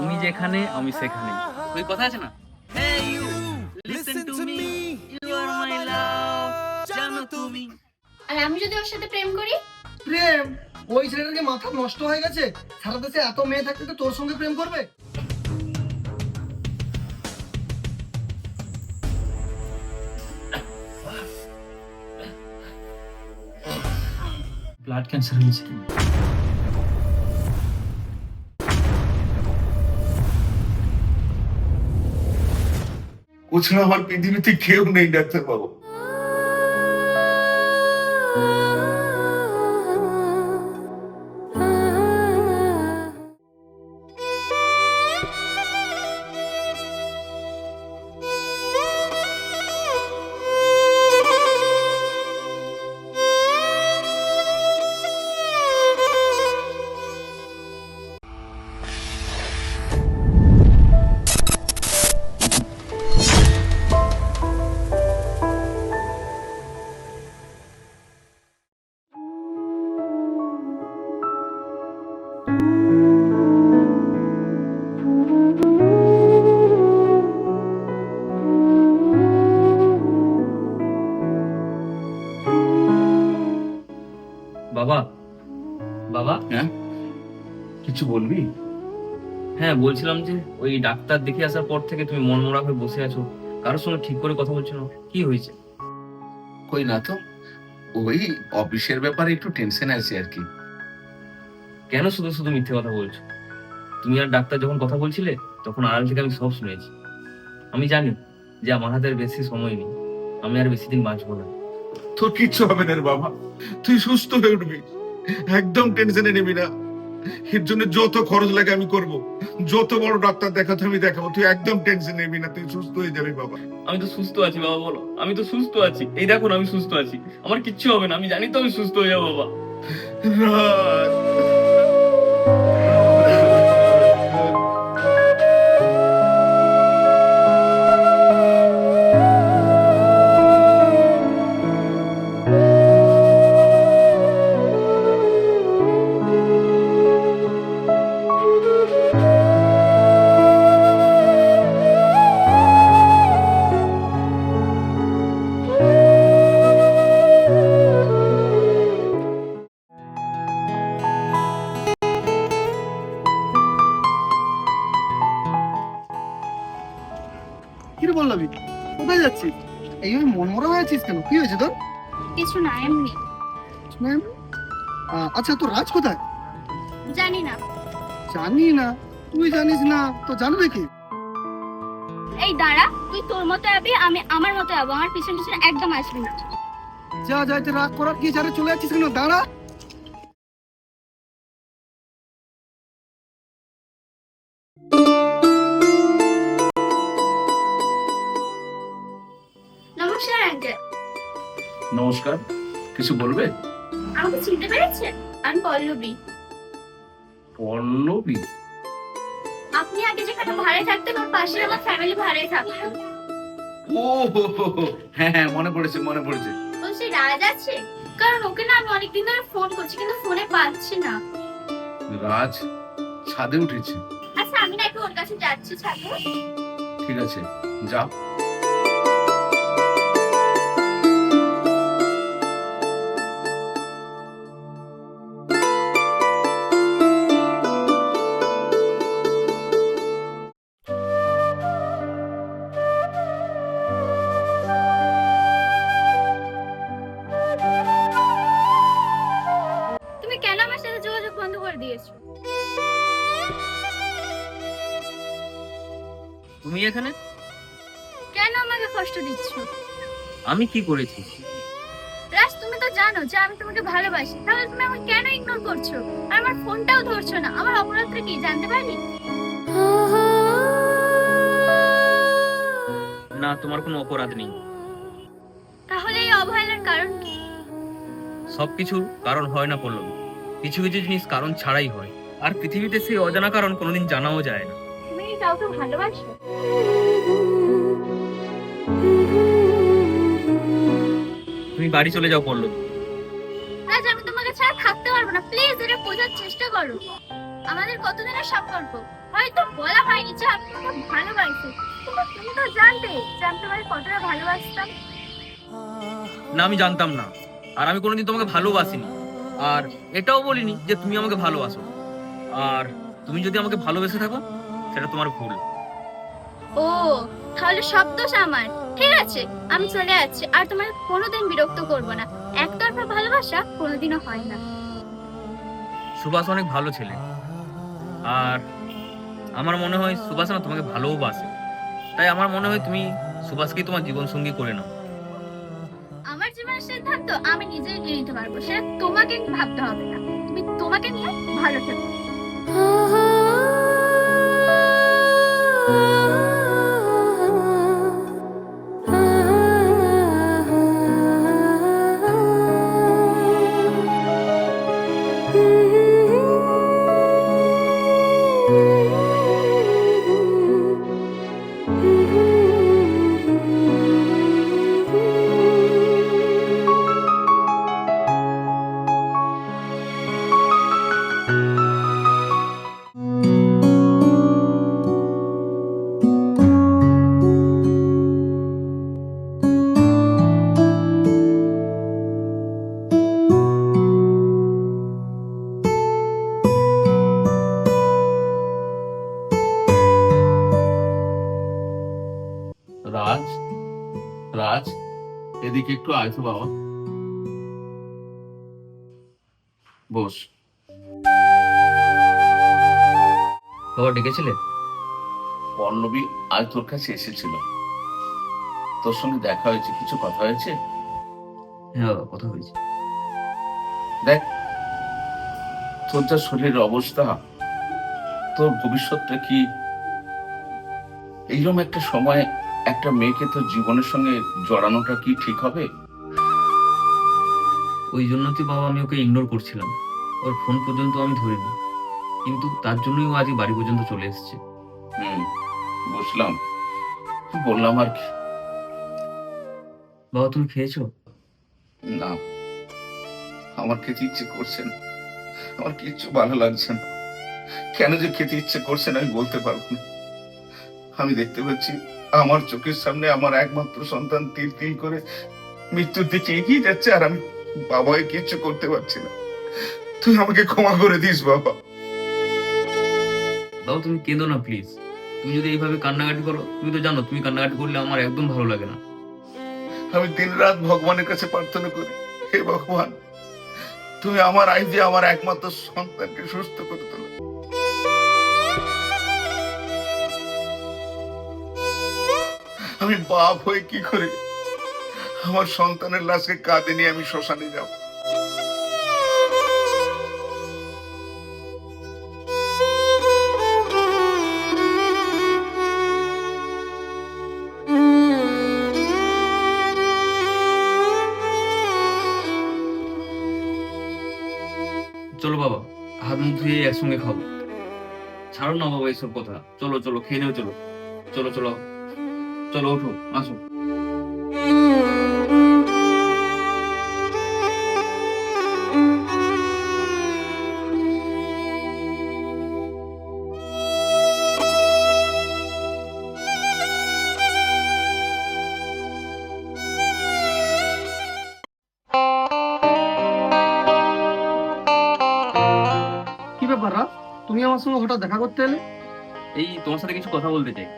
তুমি যেখানে আমি সেখানে ওই কথা আছে না? Hey you, listen to me, you are my love, জানো তুমি। আর আমি যদি ওর সাথে প্রেম করি? প্রেম? ওই ছেলেটার কি মাথা নষ্ট হয়ে গেছে? সারা দেশে এত মেয়ে থাকতে তো তোর সঙ্গে প্রেম করবে? ব্লাড ক্যান্সার হয়েছে ও ছাড়া আমার পৃথিবীতে কেউ নেই ডাক্তার বাবু বাবা? হ্যাঁ? কিছু বলবি? হ্যাঁ বলছিলাম যে ওই ডাক্তার দেখে আসার পর থেকে তুমি মনমরা হয়ে বসে আছো। কারোর সঙ্গে ঠিক করে কথা বলছো না? কি হয়েছে? কই না তো ওই অফিসের ব্যাপারে একটু টেনশন আছে আর কি। কেন শুধু শুধু মিথ্যে কথা বলছো? তুমি আর ডাক্তার যখন কথা বলছিলে তখন আড়াল থেকে আমি সব শুনেছি। আমি জানি যে আমার হাতে আর বেশি সময় নেই। আমি আর বেশি দিন বাঁচবো না। তোর কিচ্ছু হবে না বাবা। তুই সুস্থ হয়ে উঠবি। একদম টেনশনে নিবি না। এর জন্য যত খরচ লাগে আমি করব। যত বড় ডাক্তার দেখাতে আমি দেখাবো। তুই একদম টেনশন নিবি না। তুই সুস্থ হয়ে যাবি বাবা। আমি তো সুস্থ আছি বাবা বলো। আমি তো সুস্থ আছি। এই দেখো আমি সুস্থ আছি। আমার কিচ্ছু হবে না। আমি জানি তো আমি সুস্থ হয়ে যাব বাবা। রাজ। আচ্ছা তোর রাজ কোথায়? জানি না। জানি না? তুই জানিস না তো জানবে কি? এই দাঁড়া তুই তোর মতো যাবি আমি আমার মতো যাব আমার পিছন পিছন একদম আসবি না। যা যাইতে রাগ করার কি যারা চলে যাচ্ছিস কেন? দাঁড়া। নমস্কার নমস্কার। কিছু বলবে? আমাকে চিনতে পেরেছেন আমি পল্লবী। পল্লবী? আপনি আগে যেখানে ভাড়ায় থাকতেন ওর পাশে আমার ফ্যামিলি ভাড়ায় থাকতো। ও। হ্যাঁ হ্যাঁ মনে পড়েছে মনে পড়েছে। বলছি রাজ আছে? কারণ ওকে না আমি অনেকদিন ধরে ফোন করছি কিন্তু ফোনে পাচ্ছি না। রাজ ছাদে উঠেছে। আচ্ছা আমি না একটু ওর কাছে যাচ্ছি ছাড়বো ঠিক আছে যাও। করে দিয়েছ। তুমি এখানে? কেন আমাকে কষ্ট দিচ্ছ? আমি কি করেছি? রাজ তুমি তো জানো যে আমি তোমাকে ভালোবাসি। তাহলে তুমি আমাকে কেন ইগনোর করছ? আর আমার ফোনটাও ধরছো না। আমার অপরাধটা কি জানতে পারি? না তোমার কোনো অপরাধ নেই। তাহলে এই অবহেলার কারণ কি? সবকিছু কারণ হয় না পড়ল কিছু কিছু জিনিস কারণ ছাড়াই হয়। আর পৃথিবীতে সেই অজানা কারণ কোনোদিন জানাও যায় না। তুমি কাউকে ভালোবাসো? তুমি বাড়ি চলে যাও পড়ল রাজ আমি তোমাকে ছাড়া থাকতে পারব না। প্লিজ এটা বোঝার চেষ্টা করো। আমাদের কতদিনের সম্পর্ক? হয়তো বলা হয়নি যে আমি তোমাকে ভালোবাসি কিন্তু তুমি তো জানতে যে আমি তোমাকে কতটা ভালোবাসতাম। না আমি জানতাম না। আর আমি কোনোদিন তোমাকে ভালোবাসিনি। আর এটাও বলিনি যে তুমি আমাকে ভালোবাসো। আর তুমি যদি আমাকে ভালোবেসে থাকো সেটা তোমার ভুল। ও তাহলে সব দোষ আমার। ঠিক আছে আমি চলে যাচ্ছি। আর তোমাকে কোনোদিন বিরক্ত করব না। একতরফা ভালোবাসা কোনোদিনও হয় না। সুভাষ অনেক ভালো ছেলে। আর আমার মনে হয় সুভাষ না তোমাকে ভালোও বাসে। তাই আমার মনে হয় তুমি সুভাষকেই তোমার জীবন সঙ্গী করে নাও। সিদ্ধান্ত আমি নিজেই নিয়ে নিতে পারব। সেটা তোমাকে ভাবতে হবে না। তুমি তোমাকে নিয়ে ভালো থেকো। রাজ রাজ এদিকে একটু আয় তো বাবা। বস। বাবা ডেকেছিলে? পল্লবী আজ তোর কাছে এসেছিল। তোর সঙ্গে দেখা হয়েছে কিছু কথা হয়েছে? হ্যাঁ বাবা কথা হয়েছে। দেখ তোর যা শরীরের অবস্থা তোর ভবিষ্যৎটা কি? এইরকম একটা সময় একটা মেয়েকে তো জীবনের সঙ্গে জড়ানোটা কি ঠিক হবে? ওই জন্য তো বাবা আমি ওকে ইগনোর করছিলাম। ওর ফোন পর্যন্ত আমি ধরিনি। কিন্তু তার জন্যই ও আজকে বাড়ি পর্যন্ত চলে এসেছে। হুম বুঝলাম। বললাম আর কি। বাবা তুমি খেয়েছো? না। আমার খেতে ইচ্ছে করছে না। আমার কিচ্ছু ভালো লাগছে না। কেন যে খেতে ইচ্ছে করছে না আমি বলতে পারব না। আমি দেখতে পাচ্ছি আমার চোখের সামনে আমার একমাত্র সন্তান তিল তিল করে মৃত্যুর দিকে এগিয়ে যাচ্ছে আর আমি বাবাকে কিচ্ছু করতে পারছি না। তুই আমাকে ক্ষমা করে দিস বাবা। বাবা তুমি কেঁদো না প্লিজ তুমি যদি এইভাবে কান্নাকাটি করো তুমি তো জানো তুমি কান্নাকাটি করলে আমার একদম ভালো লাগে না। আমি দিন রাত ভগবানের কাছে প্রার্থনা করি হে ভগবান তুমি আমার আই দিয়ে আমার একমাত্র সন্তানকে সুস্থ করে তোলো। আমি বাপ হয়ে কি করে আমার সন্তানের লাশকে কাঁধে নিয়ে আমি শ্মশানে যাব? চলো বাবা, হাত মুখ ধুয়ে একসঙ্গে খাব। ছাড়ো না বাবা এইসব কথা। চলো চলো, খেয়ে নেও, চলো। চলো চলো। চলো ওঠো আসো। কি ব্যাপার রাত তুমি আমার সঙ্গে হঠাৎ দেখা করতে এলে? এই তোমার সাথে কিছু কথা বলতে চাই।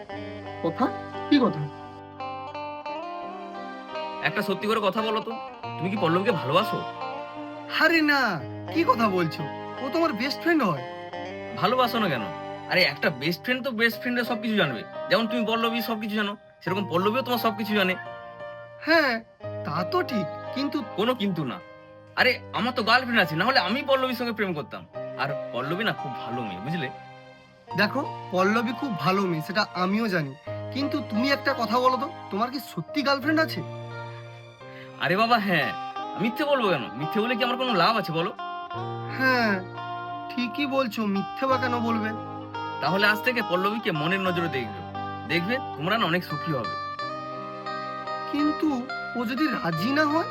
কথা? কি কথা? একটা সত্যি করে কথা বলো তো। তুমি কি পল্লবীকে ভালোবাসো? আরে না কি কথা বলছো? ও তোমার বেস্ট ফ্রেন্ড হয়। ভালোবাসো না কেন? আরে একটা বেস্ট ফ্রেন্ড তো বেস্ট ফ্রেন্ডের সবকিছু জানবে। যেমন তুমি পল্লবী সবকিছু জানো সেরকম পল্লবীও তোমার সবকিছু জানে। হ্যাঁ তা তো ঠিক কিন্তু কোনো কিন্তু না। আরে আমার তো গার্লফ্রেন্ড আছে না হলে আমি পল্লবীর সঙ্গে প্রেম করতাম। আর পল্লবী না খুব ভালো মেয়ে বুঝলে? দেখো পল্লবী খুব ভালো মেয়ে সেটা আমিও জানি। কিন্তু তুমি একটা কথা বলো তো তোমার কি সত্যি গার্লফ্রেন্ড আছে? আরে বাবা হ্যাঁ। মিথ্যে বলব কেন? মিথ্যে বলে কি আমার কোনো লাভ আছে বলো? হ্যাঁ ঠিকই বলছো মিথ্যে বা কেন বলবে? তাহলে আজ থেকে পল্লবীকে মনের নজরে দেখবে। দেখবে তোমরা না অনেক সুখী হবে। কিন্তু ও যদি রাজি না হয়?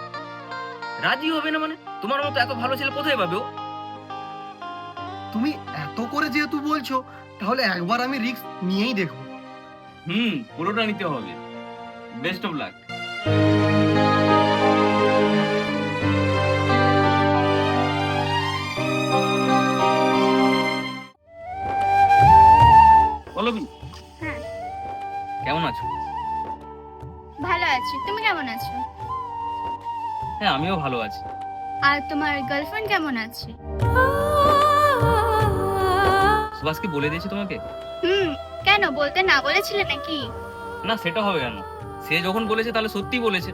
রাজি হবে না মানে? তোমার মতো এত ভালো ছেলে কোথায় পাবে ও? তুমি এত করে যেহেতু বলছো তাহলে একবার আমি রিস্ক নিয়েই দেখব। হুম পুরোটা নিতে হবে। বেস্ট অফ লাক পল্লবী হ্যাঁ। কেমন আছো? ভালো আছি। তুমি কেমন আছো? হ্যাঁ আমিও ভালো আছি। আর তোমার গার্লফ্রেন্ড কেমন আছে? সুভাষকে বলে দিয়েছি তোমাকে? হুম কেন? বলতে না বলেছিলে নাকি? না সেটা হবে কেন? সে যখন বলেছে তাহলে সত্যি বলেছে।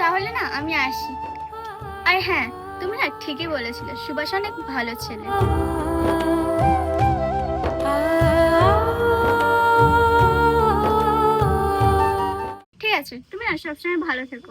তাহলে না আমি আসি। আর হ্যাঁ তুমি না ঠিকই বলেছিলে সুভাষ অনেক ভালো ছেলে। ঠিক আছে তুমি না সবসময় ভালো থেকো।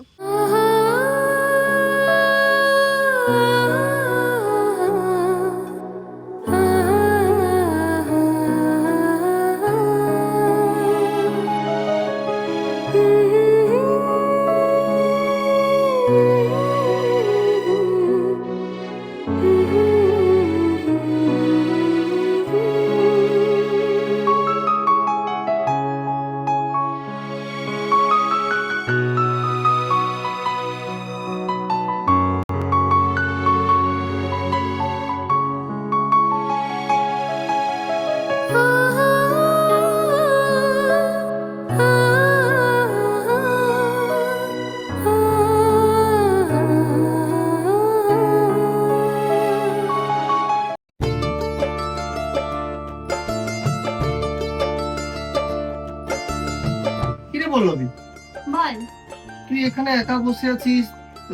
এখানে একা বসে আছিস?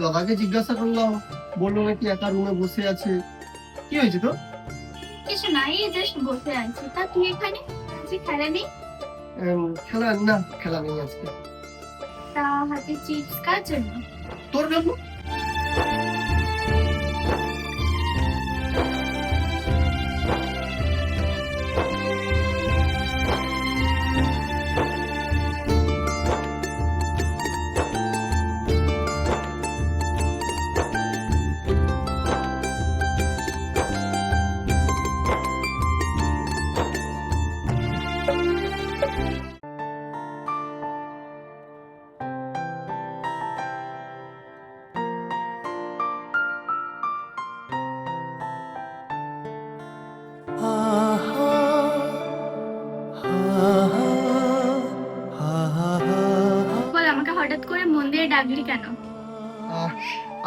দাদাকে জিজ্ঞাসা করলাম। বলল নাকি একা রুমে বসে আছে। কি হয়েছে তো কিছু নাই জাস্ট বসে আছি। তা তুই এখানে? আজকে খেলা নেই? খেলা না খেলা নেই আজকে। তা হাতে চিপস কার জন্য? তোর জন্য?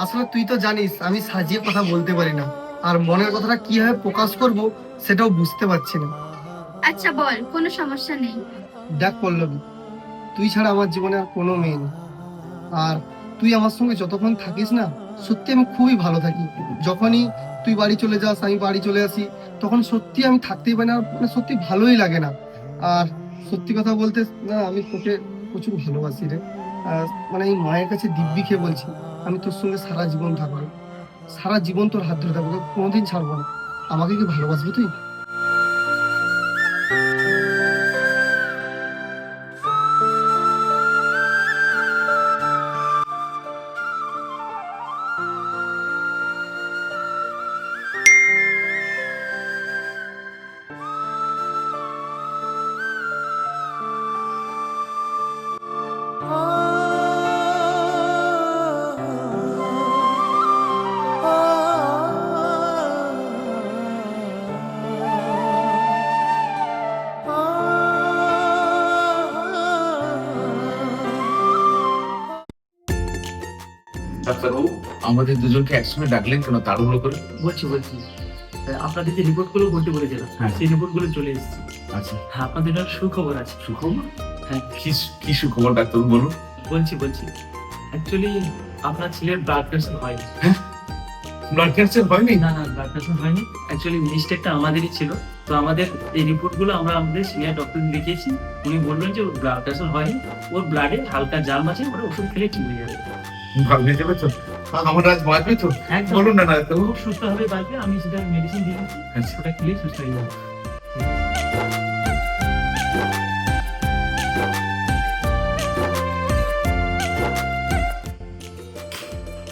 আসলে তুই তো জানিস আমি সাজিয়ে কথা বলতে পারি না। আর মনের কথাটা কীভাবে প্রকাশ করব সেটাও বুঝতে পারছি না। আচ্ছা বল কোনো সমস্যা নেই। দেখ পল্লবী তুই ছাড়া আমার জীবনে আর কোনো মেয়ে নেই। আর তুই আমার সঙ্গে যতক্ষণ থাকিস না সত্যি আমি খুবই ভালো থাকি। যখনই তুই বাড়ি চলে যাস আমি বাড়ি চলে আসি তখন সত্যি আমি থাকতেই পারি না মানে সত্যি ভালোই লাগে না। আর সত্যি কথা বলতে না আমি তোকে প্রচুর ভালোবাসি রে। মানে এই মায়ের কাছে দিব্যি খেয়ে বলছি আমি তোর সঙ্গে সারা জীবন থাকব সারা জীবন তোর হাত ধরে থাকব কোনোদিন ছাড়বো না। আমাকে কি ভালোবাসবি তুই? আমাদের দুজনকে একসঙ্গে ডাকলেন কেন তাড়াহুড়ো করে? বলছি বলছি। আপনাদের যে রিপোর্টগুলো বলতে বলেছিলাম। হ্যাঁ। সেই রিপোর্টগুলো চলে এসেছে। আচ্ছা। হ্যাঁ আপনাদের একটা সুখবর আছে। সুখবর? হ্যাঁ। কি কি সুখবর ডাক্তারবাবু বলুন? বলছি বলছি। অ্যাকচুয়ালি আপনার ছেলের ব্লাড প্রেশার হয়নি। ব্লাড ক্যান্সার হয়নি? না না ব্লাড প্রেশার হয়নি। অ্যাকচুয়ালি মিস্টেকটা আমাদেরই ছিল। তো আমাদের এই রিপোর্টগুলো আমরা আমাদের সিনিয়র ডক্টর দেখিয়েছি। উনি বললেন যে ওর ব্লাড প্রেশার হয়নি। ওর ব্লাডে হালকা জাম আছে ওরা ওষুধ খেলে ঠিক হয়ে যাবে। ভাবলে যাবে তো? আমার আজ বাঁচবে তো? বলুন না ডাক্তারবাবু খুব সুস্থ হবে বাড়বে আমি সেটা মেডিসিন দিয়ে দিচ্ছি আচ্ছা। ওটা খেলেই সুস্থ হয়ে যাবে।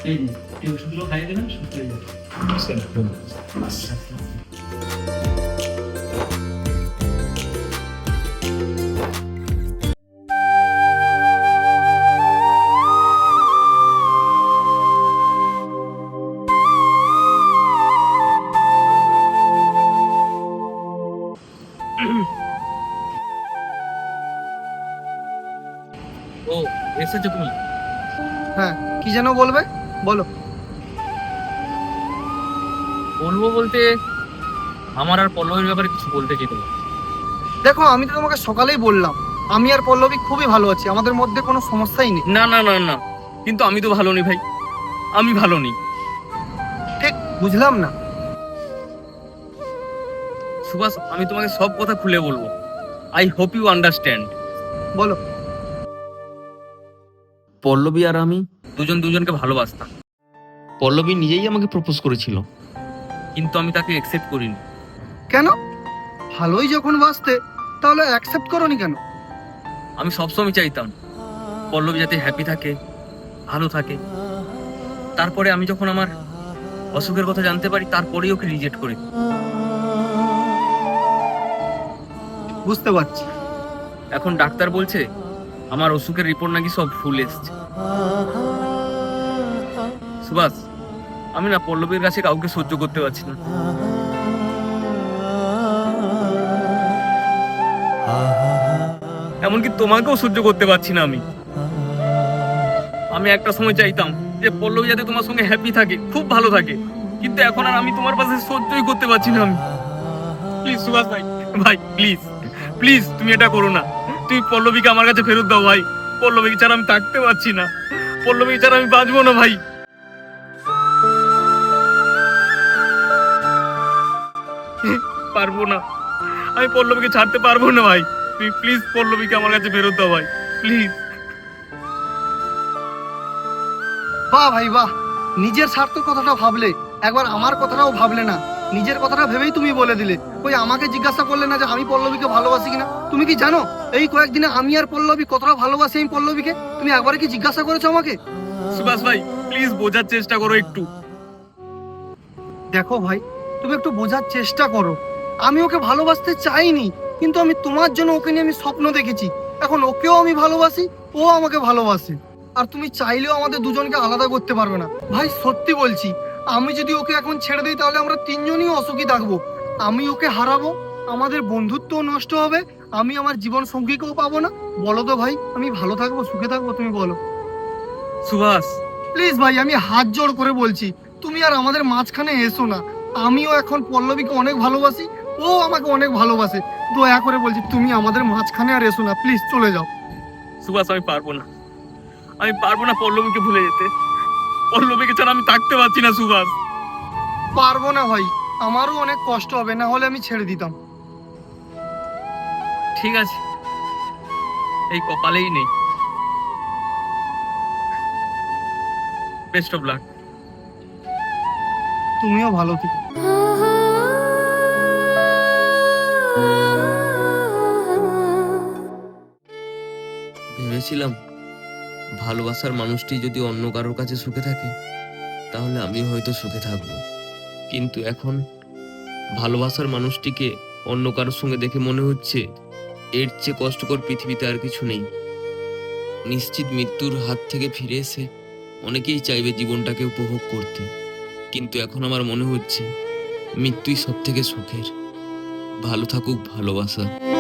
এই এই ওষুধগুলো খাইয়ে দেবেন সুস্থ হয়ে যাবে। আচ্ছা, এসেছ তুমি? হ্যাঁ কি যেন বলবে? বলো। বলব বলতে আমার আর পল্লবীর ব্যাপারে কিছু বলতে চাই তোমার দেখো আমি তো তোমাকে সকালেই বললাম। আমি আর পল্লবী খুবই ভালো আছি আমাদের মধ্যে কোনো সমস্যাই নেই। না না না না কিন্তু আমি তো ভালো নেই ভাই। আমি ভালো নেই। ঠিক বুঝলাম না। সুভাষ আমি তোমাকে সব কথা খুলে বলব। আই হোপ ইউ আন্ডারস্ট্যান্ড বলো। পল্লবী আর আমি দুজন দুজনকে ভালোবাসতাম। পল্লবী নিজেই আমাকে প্রপোজ করেছিল। কিন্তু আমি তাকে অ্যাকসেপ্ট করিনি। কেন? ভালোই যখন বাসতে তাহলে অ্যাকসেপ্ট করনি কেন? আমি সবসময় চাইতাম পল্লবী যাতে হ্যাপি থাকে ভালো থাকে। তারপরে আমি যখন আমার অসুখের কথা জানতে পারি তারপরেই ওকে রিজেক্ট করি। বুঝতে পারছি। এখন ডাক্তার বলছে আমার অসুখের রিপোর্ট নাকি সব ফুল এসছে। সুভাষ, আমি না পল্লবীর কাছে কাউকে সহ্য করতে পারছি না। এমনকি তোমাকেও সহ্য করতে পারছি না আমি। আমি একটা সময় চাইতাম যে পল্লবী যাতে তোমার সঙ্গে হ্যাপি থাকে, খুব ভালো থাকে। কিন্তু এখন আর আমি তোমার পাশে সহ্যই করতে পারছি না আমি। প্লিজ সুভাষ ভাই ভাই প্লিজ প্লিজ তুমি এটা করো না। তুমি পল্লবীকে আমার কাছে ফেরত দাও, ভাই। পল্লবীকে ছাড়া আমি থাকতে পারছি না। পল্লবীকে ছাড়া আমি বাঁচবো না ভাই। পারব না। আমি পল্লবীকে ছাড়তে পারব না ভাই। তুমি প্লিজ পল্লবীকে আমার কাছে ফেরত দাও ভাই। প্লিজ বাহ ভাই, বাহ। নিজের স্বার্থ কথাটা ভাবলে, একবার আমার কথাটাও ভাবলে না। নিজের কথাটা ভেবেই তুমি বলে দিলে। ওই আমাকে জিজ্ঞাসা করলে না যে আমি পল্লবীকে ভালোবাসি কিনা? তুমি কি জানো? এই কয়েকদিনে আমি আর পল্লবী কতটা ভালোবাসি আমি পল্লবীকে? তুমি একবার কি জিজ্ঞাসা করেছ আমাকে? সুভাষ ভাই প্লিজ বোঝার চেষ্টা করো একটু। দেখো ভাই তুমি একটু বোঝার চেষ্টা করো। আমি ওকে ভালোবাসতে চাইনি কিন্তু আমি তোমার জন্য ওকে নিয়ে আমি স্বপ্ন দেখেছি। এখন ওকেও আমি ভালোবাসি ও আমাকে ভালোবাসে। আর তুমি চাইলেও আমাদের দুজনকে আলাদা করতে পারবে না। ভাই সত্যি বলছি আমি যদি ওকে এখন ছেড়ে দিই তাহলে আমরা তিনজনই অসুখী থাকব। আমি ওকে হারাবো আমাদের বন্ধুত্বও নষ্ট হবে আমি আমার জীবন সঙ্গীকেও পাবো না। বলো তো ভাই আমি ভালো থাকব সুখে থাকব তুমি বলো। সুভাষ। প্লিজ ভাই আমি হাত জোড় করে বলছি তুমি আর আমাদের মাঝখানে এসো না। আমিও এখন পল্লবীকে অনেক ভালোবাসি ও আমাকে অনেক ভালোবাসে। দয়া করে বলছি তুমি আমাদের মাঝখানে আর এসো না প্লিজ চলে যাও। সুভাষ আমি পারব না। আমি পারব না পল্লবীকে ভুলে যেতে। পল্লবীকে ছাড়া আমি থাকতে পারছি না সুভাষ। পারব না ভাই আমারও অনেক কষ্ট হবে না হলে আমি ছেড়ে দিতাম। ঠিক আছে এই কপালেই নেই। বেস্ট অফ লাক তুমিও ভালো থেকো। ভেবেছিলাম ভালোবাসার মানুষটি যদি অন্য কারোর কাছে সুখে থাকে, তাহলে আমি হয়তো সুখে থাকব। কিন্তু এখন ভালোবাসার মানুষটিকে অন্য কারোর সঙ্গে দেখে মনে হচ্ছে এর চেয়ে কষ্টকর পৃথিবীতে আর কিছু নেই। নিশ্চিত মৃত্যুর হাত থেকে ফিরে এসে অনেকেই চাইবে জীবনটাকে উপভোগ করতে। কিন্তু এখন আমার মনে হচ্ছে মৃত্যুই সব থেকে সুখের। ভালো থাকুক ভালোবাসা।